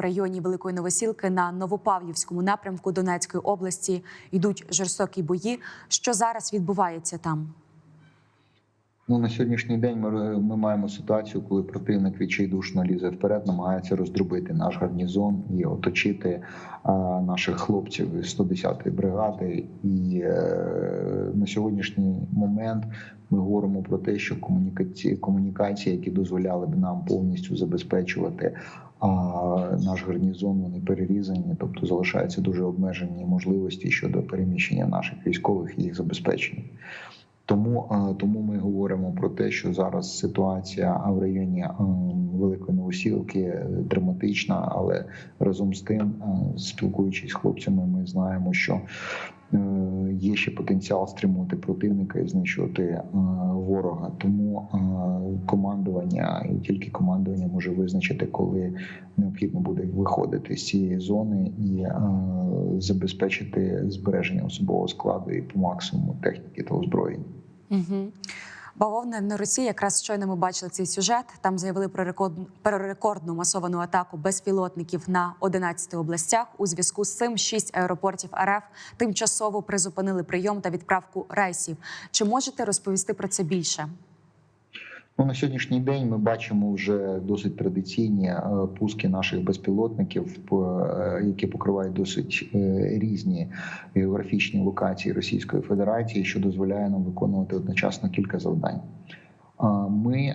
районі Великої Новосілки на Новопавлівському напрямку Донецької області йдуть жорстокі бої. Що зараз відбувається там? Ну на сьогоднішній день ми, ми маємо ситуацію, коли противник відчайдушно лізе вперед, намагається роздробити наш гарнізон і оточити а, наших хлопців із 110-ї бригади. І е, на сьогоднішній момент ми говоримо про те, що комунікації, комунікації, які дозволяли б нам повністю забезпечувати. А наш гарнізон вони перерізані, тобто залишаються дуже обмежені можливості щодо переміщення наших військових і їх забезпечення. Тому е, тому ми говоримо про те, що зараз ситуація в районі е, Великої Новосілки драматична, але разом з тим, е, спілкуючись з хлопцями, ми знаємо, що є ще потенціал стримувати противника і знищувати ворога. Тому командування і тільки командування може визначити, коли необхідно буде виходити з цієї зони і забезпечити збереження особового складу і по максимуму техніки та озброєння. Угу. Бавовна на Росії якраз щойно ми бачили цей сюжет. Там заявили про рекордну, про рекордну масовану атаку безпілотників на 11 областях. У зв'язку з цим шість аеропортів РФ тимчасово призупинили прийом та відправку рейсів. Чи можете розповісти про це більше? Ну, на сьогоднішній день ми бачимо вже досить традиційні пуски наших безпілотників, які покривають досить різні географічні локації Російської Федерації, що дозволяє нам виконувати одночасно кілька завдань. Ми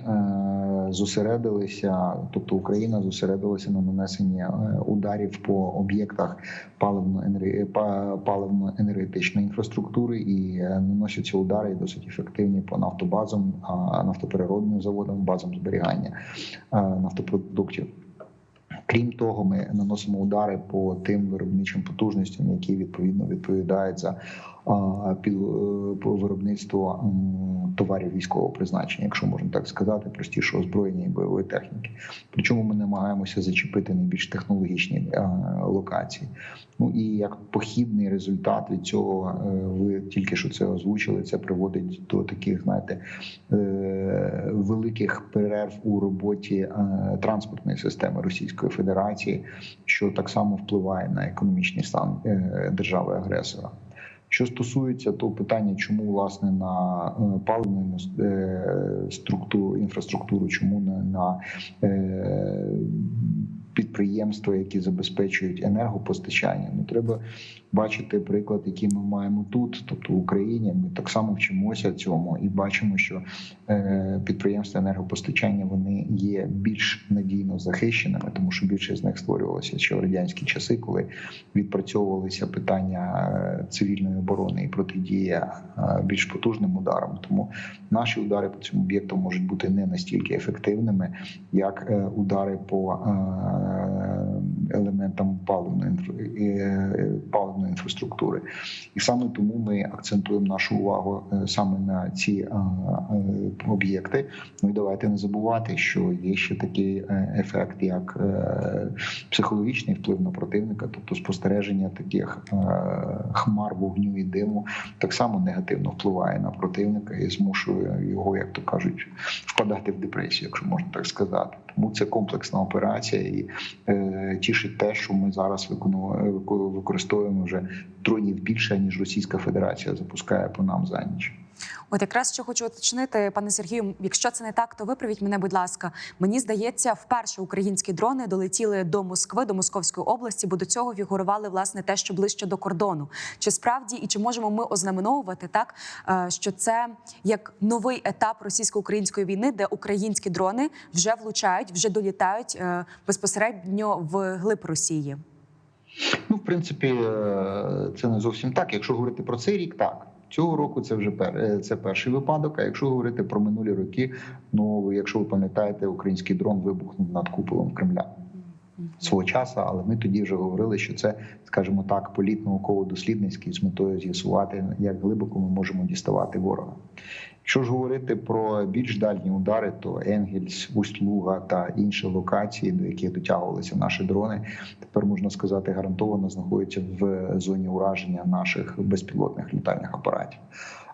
зосередилися, тобто Україна зосередилася на нанесенні ударів по об'єктах паливно-енергетичної інфраструктури і наносяться удари досить ефективні по нафтобазам, нафтопереробним заводам, базам зберігання нафтопродуктів. Крім того, ми наносимо удари по тим виробничим потужностям, які відповідно відповідають за по виробництво товарів військового призначення, якщо можна так сказати, простішого озброєння і бойової техніки. Причому ми намагаємося зачепити найбільш технологічні локації. Ну і як похідний результат від цього, ви тільки що це озвучили. Це приводить до таких, знаєте, великих перерв у роботі транспортної системи Російської Федерації, що так само впливає на економічний стан держави агресора. Що стосується того питання, чому власне на паливну структуру інфраструктуру, чому не на підприємства, які забезпечують енергопостачання, ну треба бачити приклад, який ми маємо тут, тобто в Україні. Ми так само вчимося цьому і бачимо, що підприємства енергопостачання вони є більш надійно захищеними, тому що більше з них створювалося ще в радянські часи, коли відпрацьовувалися питання цивільної оборони і протидія більш потужним ударам. Тому наші удари по цьому об'єкту можуть бути не настільки ефективними, як удари по елементам паливної паливної інфраструктури, і саме тому ми акцентуємо нашу увагу саме на ці об'єкти. Ну і давайте не забувати, що є ще такий ефект, як психологічний вплив на противника, тобто спостереження таких хмар вогню і диму, так само негативно впливає на противника і змушує його, як то кажуть, впадати в депресію, якщо можна так сказати. Тому це комплексна операція, і е, тішить те, що ми зараз використовуємо вже дронів більше ніж Російська Федерація запускає по нам за ніч. От якраз що хочу уточнити, пане Сергію. Якщо це не так, то виправіть мене, будь ласка. Мені здається, вперше українські дрони долетіли до Москви, до Московської області, бо до цього фігурували власне те, що ближче до кордону. Чи справді і чи можемо ми ознаменовувати так, що це як новий етап російсько-української війни, де українські дрони вже влучають, вже долітають безпосередньо в глиб Росії? Ну, в принципі, це не зовсім так. Якщо говорити про цей рік, так. Цього року це вже пер, це перший випадок. А якщо говорити про минулі роки, ну якщо ви пам'ятаєте, український дрон вибухнув над куполом Кремля свого часу, але ми тоді вже говорили, що це, скажімо так, політ науково-дослідницький з метою з'ясувати, як глибоко ми можемо діставати ворога. Якщо ж говорити про більш дальні удари, то Енгельс, Усть-Луга та інші локації, до яких дотягувалися наші дрони, тепер можна сказати, гарантовано знаходяться в зоні ураження наших безпілотних літальних апаратів.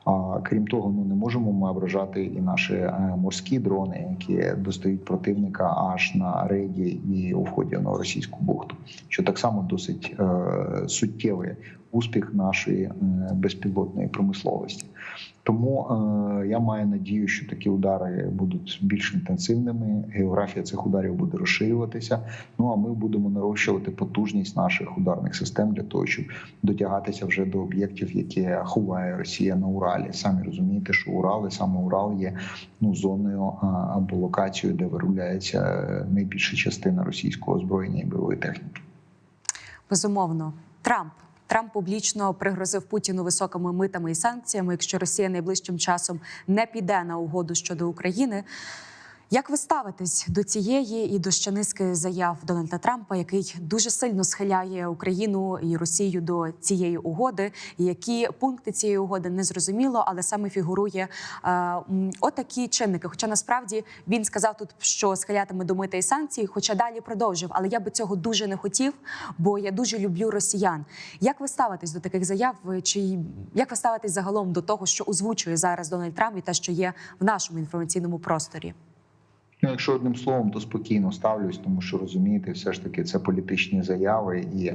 А крім того, ну не можемо ми ображати і наші е, морські дрони, які достають противника аж на рейді і у вході на російську бухту, що так само досить е, суттєвий успіх нашої е, безпілотної промисловості. Тому е, я маю надію, що такі удари будуть більш інтенсивними. Географія цих ударів буде розширюватися. Ну а ми будемо нарощувати потужність наших ударних систем для того, щоб дотягатися вже до об'єктів, які ховає Росія на Уралі. Самі розумієте, що Урал і саме Урал є ну зоною або локацією, де виробляється е, найбільша частина російського озброєння і бойової техніки. Безумовно, Трамп. Трамп публічно пригрозив Путіну високими митами і санкціями, якщо Росія найближчим часом не піде на угоду щодо України. Як ви ставитесь до цієї і до ще низки заяв Дональда Трампа, який дуже сильно схиляє Україну і Росію до цієї угоди? Які пункти цієї угоди не зрозуміло, але саме фігурує е, отакі чинники. Хоча насправді він сказав тут, що схилятиме до мита і санкцій, хоча далі продовжив. Але я би цього дуже не хотів, бо я дуже люблю росіян. Як ви ставитесь до таких заяв? Чи як ви ставитесь загалом до того, що озвучує зараз Дональд Трамп і те, що є в нашому інформаційному просторі? Ну, якщо одним словом, то спокійно ставлюсь, тому що розумієте, все ж таки це політичні заяви, і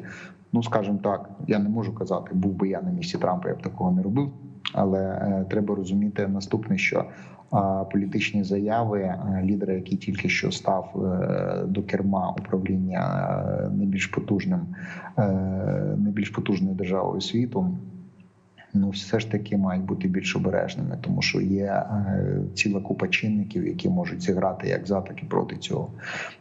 ну скажімо так, я не можу казати, був би я на місці Трампа, я б такого не робив. Але е, треба розуміти наступне, що е, політичні заяви е, лідера, який тільки що став е, до керма управління е, найбільш потужним, е, найбільш потужною державою світу. Ну, все ж таки мають бути більш обережними, тому що є е, ціла купа чинників, які можуть зіграти як за, так і проти цього.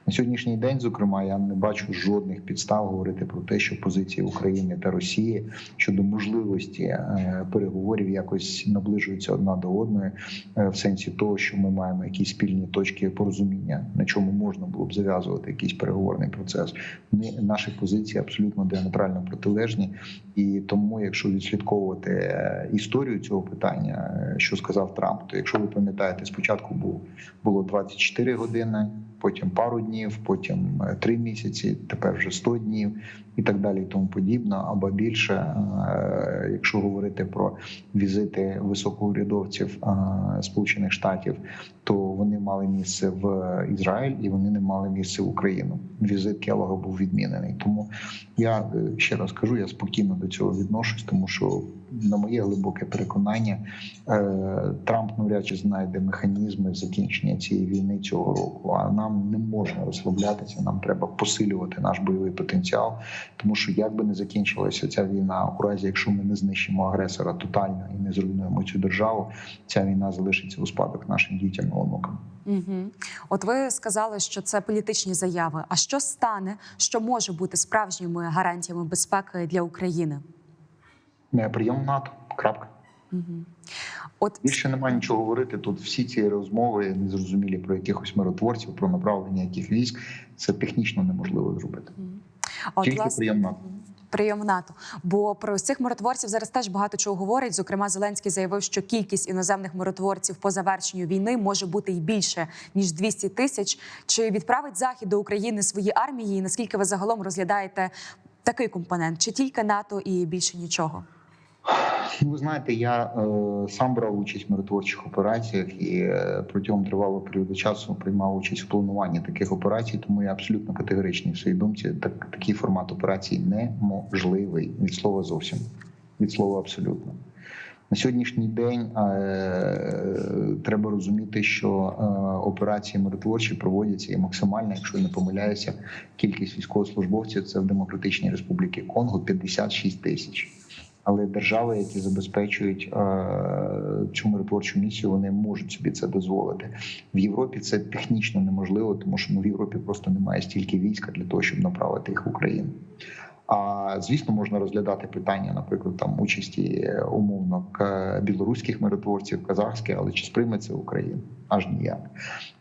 На сьогоднішній день, зокрема, я не бачу жодних підстав говорити про те, що позиції України та Росії щодо можливості е, переговорів якось наближуються одна до одної, е, в сенсі того, що ми маємо якісь спільні точки порозуміння, на чому можна було б зав'язувати якийсь переговорний процес. Вони наші позиції абсолютно діаметрально протилежні, і тому, якщо відслідковувати історію цього питання, е, що сказав Трамп, то якщо ви пам'ятаєте, спочатку було 24 години, потім пару днів, потім е, три місяці, тепер вже 100 днів і так далі, і тому подібно. Або більше, е, якщо говорити про візити високоурядовців е, Сполучених Штатів, то вони мали місце в Ізраїль і вони не мали місце в Україну. Візит Келога був відмінений. Тому я е, ще раз кажу, я спокійно до цього відношусь, тому що на моє глибоке переконання, е, Трамп навряд знайде механізми закінчення цієї війни цього року. А нам не можна розслаблятися. Нам треба посилювати наш бойовий потенціал, тому що як би не закінчилася ця війна, у разі якщо ми не знищимо агресора тотально і не зруйнуємо цю державу, ця війна залишиться у спадок нашим дітям і онукам. Угу. От ви сказали, що це політичні заяви. А що стане, що може бути справжніми гарантіями безпеки для України? Прийом НАТО. Крапка. Угу. От Більше немає нічого говорити. Тут всі ці розмови незрозумілі про якихось миротворців, про направлення яких військ. Це технічно неможливо зробити. от, Тільки власне, прийом НАТО. прийом НАТО. Бо про цих миротворців зараз теж багато чого говорять. Зокрема, Зеленський заявив, що кількість іноземних миротворців по завершенню війни може бути і більше ніж 200 тисяч. Чи відправить захід до України свої армії? І наскільки ви загалом розглядаєте такий компонент? Чи тільки НАТО і більше нічого? Ну, ви знаєте, я е, сам брав участь в миротворчих операціях і е, протягом тривалого періоду часу приймав участь в плануванні таких операцій, тому я абсолютно категоричний в своїй думці. Так такий формат операції неможливий від слова зовсім від слова абсолютно. На сьогоднішній день е, треба розуміти, що операції миротворчі проводяться і максимальна, якщо не помиляюся, кількість військовослужбовців це в Демократичній Республіці Конго 56 тисяч. Але держави, які забезпечують е, цю миротворчу місію, вони можуть собі це дозволити. В Європі це технічно неможливо, тому що ну, в Європі просто немає стільки війська для того, щоб направити їх в Україну. А звісно, можна розглядати питання, наприклад, там участі е, умовно білоруських миротворців, казахських, але чи сприйме це Україна? Аж ніяк.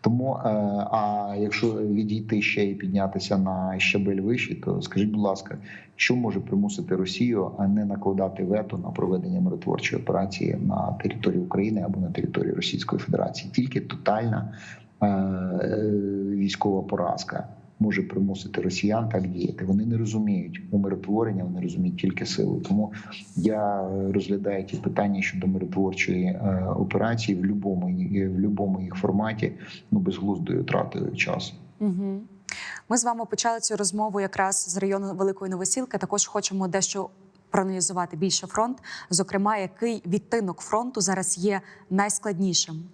Тому, е, а якщо відійти ще і піднятися на щабель вищий, то скажіть, будь ласка, що може примусити Росію, а не накладати вето на проведення миротворчої операції на території України або на території Російської Федерації? Тільки тотальна е, військова поразка може примусити росіян так діяти. Вони не розуміють умиротворення, вони розуміють тільки силу. Тому я розглядаю ті питання щодо миротворчої е, операції в будь-якому в будь-якому їх форматі, ну безглуздою тратою часу. Угу. Ми з вами почали цю розмову якраз з району Великої Новосілки. Також хочемо дещо проаналізувати більше фронт. Зокрема, який відтинок фронту зараз є найскладнішим.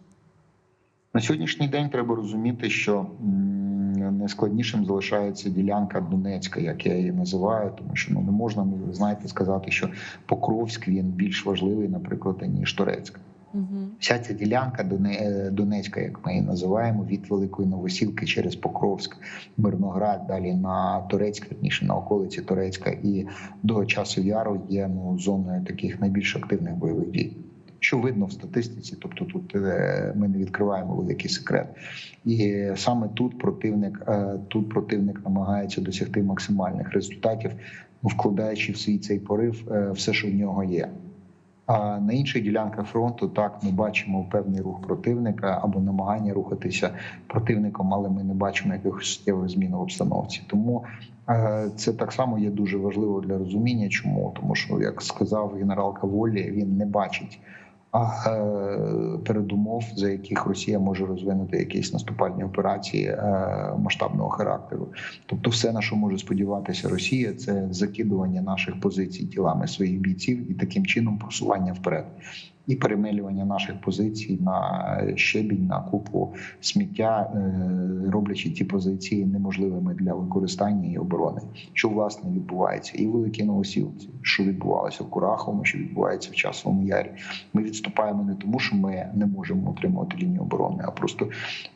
На сьогоднішній день треба розуміти, що найскладнішим залишається ділянка Донецька, як я її називаю, тому що ну не можна ну, знаєте сказати, що Покровськ він більш важливий, наприклад, ніж Торецьк. Угу. Вся ця ділянка е, Донецька, як ми її називаємо, від Великої Новосілки через Покровськ, Мирноград, далі на Турецьк, верніше на околиці Турецька, і до часу яру є ну зоною таких найбільш активних бойових дій. Що видно в статистиці, тобто тут е, ми не відкриваємо великий секрет, і саме тут противник е, тут противник намагається досягти максимальних результатів, ну, вкладаючи в свій цей порив е, все, що в нього є. А на інших ділянках фронту так ми бачимо певний рух противника або намагання рухатися противником, але ми не бачимо якихось суттєвих змін в обстановці. Тому це так само є дуже важливо для розуміння. Чому тому, що як сказав генерал Каволі, він не бачить передумов, за яких Росія може розвинути якісь наступальні операції е, масштабного характеру. Тобто, все на що може сподіватися Росія, це закидування наших позицій тілами своїх бійців і таким чином просування вперед. І перемелювання наших позицій на щебінь, на купу сміття, е, роблячи ті позиції неможливими для використання і оборони, що власне відбувається і в Великій Новосілці, що відбувалося в Кураховому, що відбувається в Часовому Ярі. Ми відступаємо не тому, що ми не можемо утримувати лінію оборони, а просто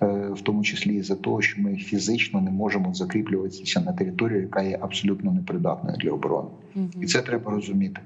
е, в тому числі за того, що ми фізично не можемо закріплюватися на територію, яка є абсолютно непридатною для оборони, Угу. і це треба розуміти.